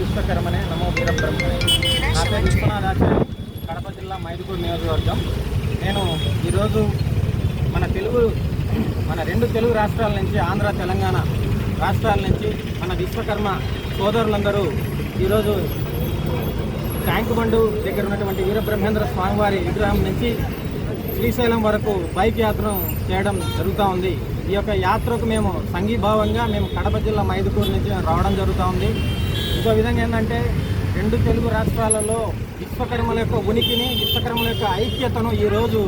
విశ్వకర్మనే నమో వీరబ్రహ్మనే నా పేరు విశ్వనాథాచార్య కడప జిల్లా మైదుకూరు నియోజకవర్గం. నేను ఈరోజు మన తెలుగు మన రెండు తెలుగు రాష్ట్రాల నుంచి ఆంధ్ర తెలంగాణ రాష్ట్రాల నుంచి మన విశ్వకర్మ సోదరులందరూ ఈరోజు ట్యాంక్ బండు దగ్గర ఉన్నటువంటి వీరబ్రహ్మేంద్ర స్వామివారి విగ్రహం నుంచి శ్రీశైలం వరకు బైక్ యాత్రను చేయడం జరుగుతూ ఉంది. ఈ యొక్క యాత్రకు మేము సంఘీభావంగా మేము కడప జిల్లా మైదుకూరు నుంచి రావడం జరుగుతూ ఉంది. ఇంకో విధంగా ఏంటంటే రెండు తెలుగు రాష్ట్రాలలో విశ్వకర్మల యొక్క ఉనికిని విశ్వకర్మల యొక్క ఐక్యతను ఈరోజు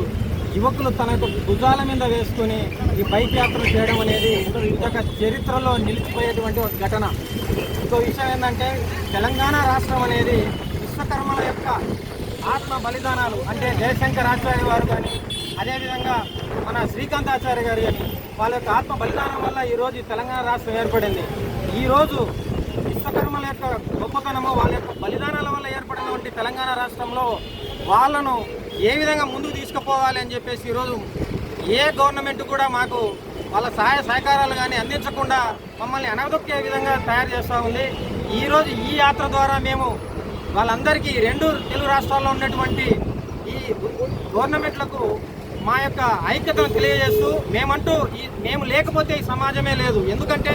యువకులు తన యొక్క భుజాల మీద వేసుకుని ఈ బైక్ యాత్ర చేయడం అనేది ఈ యొక్క చరిత్రలో నిలిచిపోయేటువంటి ఒక ఘటన. ఇంకో విషయం ఏంటంటే తెలంగాణ రాష్ట్రం అనేది ఆత్మ బలిదానాలు అంటే జయశంకర్ ఆచార్య వారు కానీ అదేవిధంగా మన శ్రీకాంత్ ఆచార్య గారు కానీ వాళ్ళ యొక్క ఆత్మ బలిదానం వల్ల ఈరోజు తెలంగాణ రాష్ట్రం ఏర్పడింది. ఈరోజు విశ్వకర్మల యొక్క గొప్పతనము వాళ్ళ యొక్క బలిదానాల వల్ల ఏర్పడినటువంటి తెలంగాణ రాష్ట్రంలో వాళ్ళను ఏ విధంగా ముందుకు తీసుకుపోవాలి అని చెప్పేసి ఈరోజు ఏ గవర్నమెంట్ కూడా మాకు వాళ్ళ సహాయ సహకారాలు కానీ అందించకుండా మమ్మల్ని అనగదొక్కే విధంగా తయారు చేస్తూ ఉంది. ఈరోజు ఈ యాత్ర ద్వారా మేము వాళ్ళందరికీ రెండు తెలుగు రాష్ట్రాల్లో ఉన్నటువంటి ఈ గవర్నమెంట్లకు మా యొక్క ఐక్యతను తెలియజేస్తూ మేమంటూ ఈ మేము లేకపోతే ఈ సమాజమే లేదు. ఎందుకంటే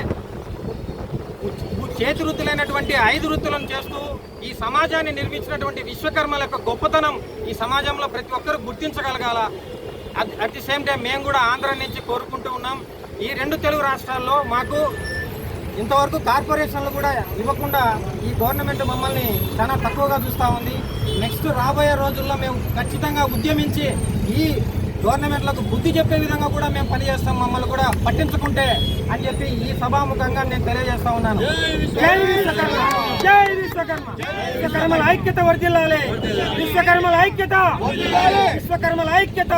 చేతి వృత్తులైనటువంటి ఐదు వృత్తులను చేస్తూ ఈ సమాజాన్ని నిర్మించినటువంటి విశ్వకర్మల యొక్క గొప్పతనం ఈ సమాజంలో ప్రతి ఒక్కరు గుర్తించగలగాల. అట్ ది సేమ్ టైం మేము కూడా ఆంధ్ర నుంచి కోరుకుంటూ ఉన్నాం. ఈ రెండు తెలుగు రాష్ట్రాల్లో మాకు ఇంతవరకు కార్పొరేషన్లు కూడా ఇవ్వకుండా ఈ గవర్నమెంట్ మమ్మల్ని చాలా తక్కువగా చూస్తూ ఉంది. నెక్స్ట్ రాబోయే రోజుల్లో మేము ఖచ్చితంగా ఉద్యమించి ఈ గవర్నమెంట్లకు బుద్ధి చెప్పే విధంగా కూడా మేము పనిచేస్తాం. మమ్మల్ని కూడా పట్టించుకుంటే అని చెప్పి ఈ సభాముఖంగా నేను తెలియజేస్తా ఉన్నాను. జై విశ్వకర్మ. జై విశ్వకర్మ. విశ్వకర్మల ఐక్యత వర్ధిల్లాలి విశ్వకర్మల ఐక్యత. విశ్వకర్మల ఐక్యత.